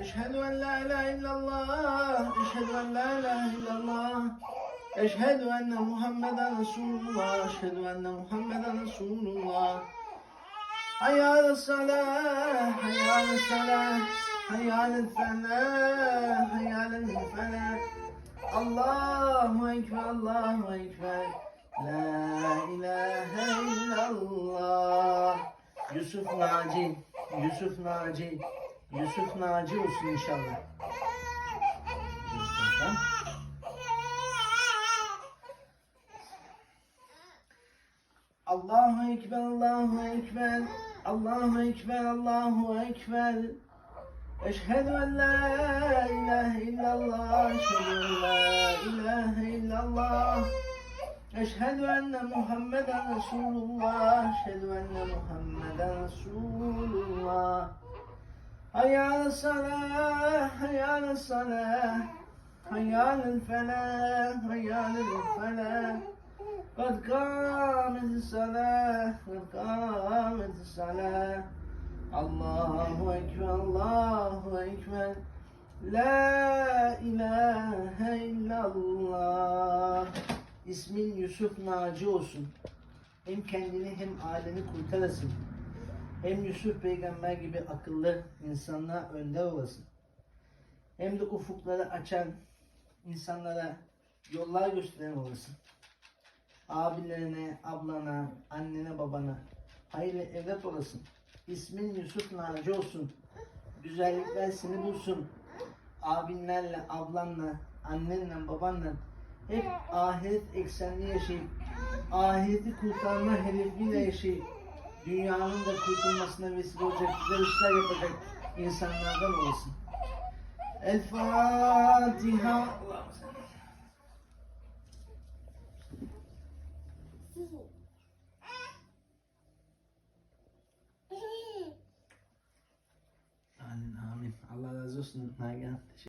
Eşhedü en la ilahe illallah. Eşhedü en la ilahe illallah. Eşhedü enne Muhammeden Resulullah. Eşhedü enne Muhammeden Resulullah. Hayya ala salah. Hayya ala salah. Hayya ala felah. Hayya ala felah. Allahu Ekber, Allahu Ekber. La ilahe illallah. Yusuf Naci, Yusuf Naci, Yusuf Naci olsun inşallah. Allahu Ekber, Allahu Ekber, Allahu Ekber, Allahu Ekber. Eşhedü en la ilahe illallah, eşhedü en la ilahe illallah. Eşhedü enne Muhammeden Resulullah, eşhedü enne Muhammeden Resulullah. Hayal salah, hayal salah, hayal felah, hayal felah. قد قامت الصلاة قد قامت الصلاة الله أكبر الله أكبر La ilahe illallah. İsmin Yusuf Naci olsun. Hem kendini hem aileni kurtarasın. Hem Yusuf peygamber gibi akıllı insanlığa önder olasın. Hem de ufukları açan insanlara yollar gösteren olasın. Abilerine, ablana, annene, babana hayırlı evlat olasın. İsmin Yusuf Naci olsun. Güzellikler seni bulsun. Abinlerle, ablanla, annenle, babanla hep ahiret eksenli yaşayıp ahireti kurtarma hedefiyle yaşayıp dünyanın da kurtulmasına vesile olacak güzel işler yapacak insanlardan olasın. El Fatiha. Amin amin. Allah razı olsun Nagihan.